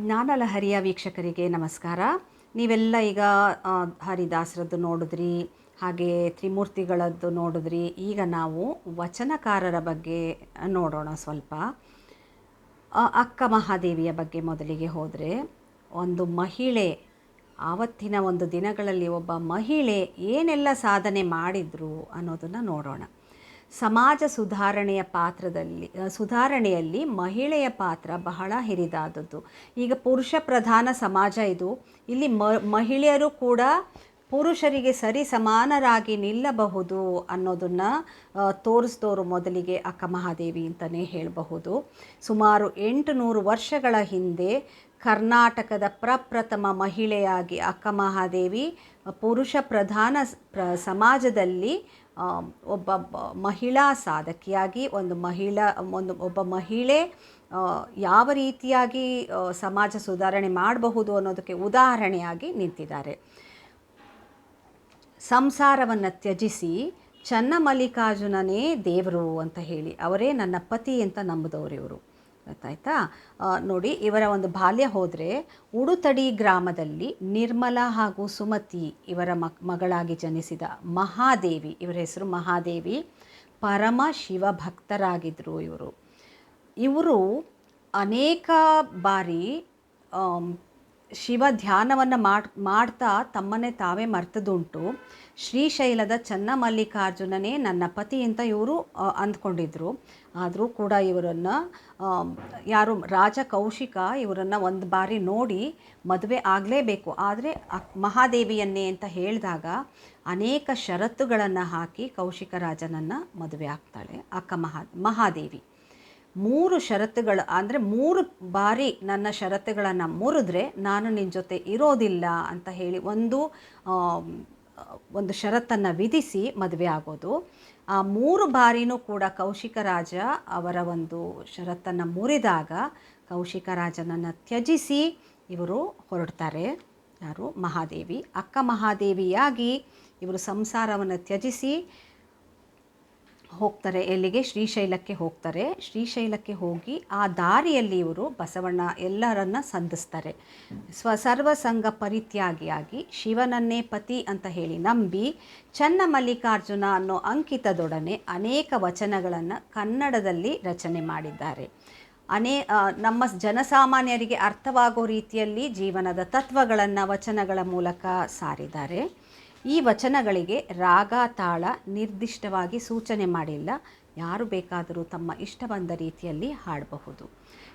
ಜ್ಞಾನಲಹರಿಯ ವೀಕ್ಷಕರಿಗೆ ನಮಸ್ಕಾರ. ನೀವೆಲ್ಲ ಈಗ ಹರಿದಾಸರದ್ದು ನೋಡಿದ್ರಿ, ಹಾಗೆ ತ್ರಿಮೂರ್ತಿಗಳದ್ದು ನೋಡಿದ್ರಿ. ಈಗ ನಾವು ವಚನಕಾರರ ಬಗ್ಗೆ ನೋಡೋಣ ಸ್ವಲ್ಪ. ಅಕ್ಕ ಮಹಾದೇವಿಯ ಬಗ್ಗೆ ಮೊದಲಿಗೆ ಹೋದರೆ, ಒಂದು ಮಹಿಳೆ, ಆವತ್ತಿನ ಒಂದು ದಿನಗಳಲ್ಲಿ ಒಬ್ಬ ಮಹಿಳೆ ಏನೆಲ್ಲ ಸಾಧನೆ ಮಾಡಿದ್ರು ಅನ್ನೋದನ್ನು ನೋಡೋಣ. ಸಮಾಜ ಸುಧಾರಣೆಯ ಪಾತ್ರದಲ್ಲಿ ಸುಧಾರಣೆಯಲ್ಲಿ ಮಹಿಳೆಯ ಪಾತ್ರ ಬಹಳ ಹಿರಿದಾದದ್ದು. ಈಗ ಪುರುಷ ಪ್ರಧಾನ ಸಮಾಜ ಇದು. ಇಲ್ಲಿ ಮಹಿಳೆಯರು ಕೂಡ ಪುರುಷರಿಗೆ ಸರಿ ಸಮಾನರಾಗಿ ನಿಲ್ಲಬಹುದು ಅನ್ನೋದನ್ನು ತೋರಿಸಿದವರು ಮೊದಲಿಗೆ ಅಕ್ಕ ಮಹಾದೇವಿ ಅಂತಲೇ ಹೇಳಬಹುದು. ಸುಮಾರು ಎಂಟು ನೂರು ವರ್ಷಗಳ ಹಿಂದೆ ಕರ್ನಾಟಕದ ಪ್ರಪ್ರಥಮ ಮಹಿಳೆಯಾಗಿ ಅಕ್ಕ ಮಹಾದೇವಿ ಪುರುಷ ಪ್ರಧಾನ ಪ್ರ, ಸಮಾಜದಲ್ಲಿ ಒಬ್ಬ ಮಹಿಳಾ ಸಾಧಕಿಯಾಗಿ, ಒಂದು ಮಹಿಳಾ, ಒಂದು ಒಬ್ಬ ಮಹಿಳೆ ಯಾವ ರೀತಿಯಾಗಿ ಸಮಾಜ ಸುಧಾರಣೆ ಮಾಡಬಹುದು ಅನ್ನೋದಕ್ಕೆ ಉದಾಹರಣೆಯಾಗಿ ನಿಂತಿದ್ದಾರೆ. ಸಂಸಾರವನ್ನು ತ್ಯಜಿಸಿ ಚನ್ನಮಲ್ಲಿಕಾರ್ಜುನನೇ ದೇವರು ಅಂತ ಹೇಳಿ. ಅವರೇ ನನ್ನ ಪತಿ ಅಂತ ನಂಬಿದವರು ಇವರು. ಗೊತ್ತಾಯ್ತಾ? ನೋಡಿ, ಇವರ ಒಂದು ಬಾಲ್ಯ ಹೋದರೆ ಉಡುತಡಿ ಗ್ರಾಮದಲ್ಲಿ ನಿರ್ಮಲ ಹಾಗೂ ಸುಮತಿ ಇವರ ಮಕ್ ಮಗಳಾಗಿ ಜನಿಸಿದ ಮಹಾದೇವಿ, ಇವರ ಹೆಸರು ಮಹಾದೇವಿ, ಪರಮ ಶಿವ ಭಕ್ತರಾಗಿದ್ದರು ಇವರು. ಇವರು ಅನೇಕ ಬಾರಿ ಶಿವ ಧ್ಯಾನವನ್ನು ಮಾಡಿ, ಮಾಡ್ತಾ ತಮ್ಮನ್ನೇ ತಾವೇ ಮರ್ತದುಂಟು. ಶ್ರೀಶೈಲದ ಚನ್ನಮಲ್ಲಿಕಾರ್ಜುನನೇ ನನ್ನ ಪತಿ ಅಂತ ಇವರು ಅಂದ್ಕೊಂಡಿದ್ರು. ಆದರೂ ಕೂಡ ಇವರನ್ನು ಯಾರು ರಾಜ ಕೌಶಿಕ ಇವರನ್ನು ಒಂದು ಬಾರಿ ನೋಡಿ ಮದುವೆ ಆಗಲೇಬೇಕು. ಆದರೆ ಮಹಾದೇವಿಯನ್ನೇ ಅಂತ ಹೇಳಿದಾಗ ಅನೇಕ ಷರತ್ತುಗಳನ್ನು ಹಾಕಿ ಕೌಶಿಕ ರಾಜನನ್ನು ಮದುವೆ ಆಗ್ತಾಳೆ ಅಕ್ಕ ಮಹಾ, ಮಹಾದೇವಿ. ಮೂರು ಷರತ್ತುಗಳು, ಅಂದರೆ ಮೂರು ಬಾರಿ ನನ್ನ ಷರತ್ತುಗಳನ್ನು ಮುರಿದ್ರೆ ನಾನು ನಿನ್ನ ಜೊತೆ ಇರೋದಿಲ್ಲ ಅಂತ ಹೇಳಿ ಒಂದು ಒಂದು ಷರತ್ತನ್ನು ವಿಧಿಸಿ ಮದುವೆ ಆಗೋದು. ಆ ಮೂರು ಬಾರಿನೂ ಕೂಡ ಕೌಶಿಕ ರಾಜ ಅವರ ಒಂದು ಷರತ್ತನ್ನು ಮುರಿದಾಗ ಕೌಶಿಕ ರಾಜನನ್ನು ತ್ಯಜಿಸಿ ಇವರು ಹೊರಡ್ತಾರೆ. ಯಾರು? ಮಹಾದೇವಿ. ಅಕ್ಕ ಮಹಾದೇವಿಯಾಗಿ ಇವರು ಸಂಸಾರವನ್ನು ತ್ಯಜಿಸಿ ಹೋಗ್ತಾರೆ, ಎಲ್ಲಿಗೆ? ಶ್ರೀಶೈಲಕ್ಕೆ ಹೋಗ್ತಾರೆ. ಶ್ರೀಶೈಲಕ್ಕೆ ಹೋಗಿ ಆ ದಾರಿಯಲ್ಲಿ ಇವರು ಬಸವಣ್ಣ ಎಲ್ಲರನ್ನ ಸಂಧಿಸ್ತಾರೆ. ಸ್ವ ಸರ್ವಸಂಗ ಪರಿತ್ಯಾಗಿಯಾಗಿ ಶಿವನನ್ನೇ ಪತಿ ಅಂತ ಹೇಳಿ ನಂಬಿ ಚನ್ನಮಲ್ಲಿಕಾರ್ಜುನ ಅನ್ನೋ ಅಂಕಿತದೊಡನೆ ಅನೇಕ ವಚನಗಳನ್ನು ಕನ್ನಡದಲ್ಲಿ ರಚನೆ ಮಾಡಿದ್ದಾರೆ. ಅನೇ ನಮ್ಮ ಜನಸಾಮಾನ್ಯರಿಗೆ ಅರ್ಥವಾಗೋ ರೀತಿಯಲ್ಲಿ ಜೀವನದ ತತ್ವಗಳನ್ನು ವಚನಗಳ ಮೂಲಕ ಸಾರಿದ್ದಾರೆ. ಈ ವಚನಗಳಿಗೆ ರಾಗ, ತಾಳ ನಿರ್ದಿಷ್ಟವಾಗಿ ಸೂಚನೆ ಮಾಡಿಲ್ಲ. ಯಾರು ಬೇಕಾದರೂ ತಮ್ಮ ಇಷ್ಟ ಬಂದ ರೀತಿಯಲ್ಲಿ ಹಾಡಬಹುದು.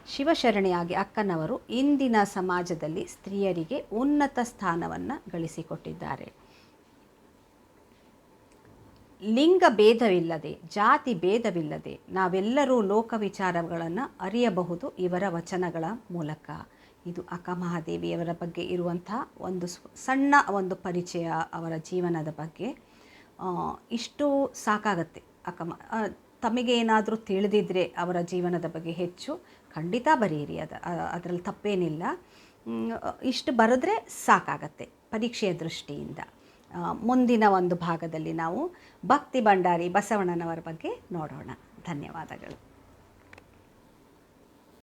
ಶಿವಶರಣೆಯಾಗಿ ಅಕ್ಕನವರು ಇಂದಿನ ಸಮಾಜದಲ್ಲಿ ಸ್ತ್ರೀಯರಿಗೆ ಉನ್ನತ ಸ್ಥಾನವನ್ನು ಗಳಿಸಿಕೊಟ್ಟಿದ್ದಾರೆ. ಲಿಂಗ ಭೇದವಿಲ್ಲದೆ, ಜಾತಿ ಭೇದವಿಲ್ಲದೆ ನಾವೆಲ್ಲರೂ ಲೋಕ ವಿಚಾರಗಳನ್ನು ಅರಿಯಬಹುದು ಇವರ ವಚನಗಳ ಮೂಲಕ. ಇದು ಅಕ್ಕ ಮಹಾದೇವಿಯವರ ಬಗ್ಗೆ ಇರುವಂಥ ಒಂದು ಸಣ್ಣ ಒಂದು ಪರಿಚಯ ಅವರ ಜೀವನದ ಬಗ್ಗೆ. ಇಷ್ಟು ಸಾಕಾಗತ್ತೆ ಅಕ್ಕ ತಮಗೆ ಏನಾದರೂ ತಿಳಿದಿದ್ರೆ ಅವರ ಜೀವನದ ಬಗ್ಗೆ ಹೆಚ್ಚು ಖಂಡಿತ ಬರೆಯಿರಿ ಅದ ಅದರಲ್ಲಿ ತಪ್ಪೇನಿಲ್ಲ. ಇಷ್ಟು ಬರೆದ್ರೆ ಸಾಕಾಗತ್ತೆ ಪರೀಕ್ಷೆಯ ದೃಷ್ಟಿಯಿಂದ. ಮುಂದಿನ ಒಂದು ಭಾಗದಲ್ಲಿ ನಾವು ಭಕ್ತಿ ಭಂಡಾರಿ ಬಸವಣ್ಣನವರ ಬಗ್ಗೆ ನೋಡೋಣ. ಧನ್ಯವಾದಗಳು.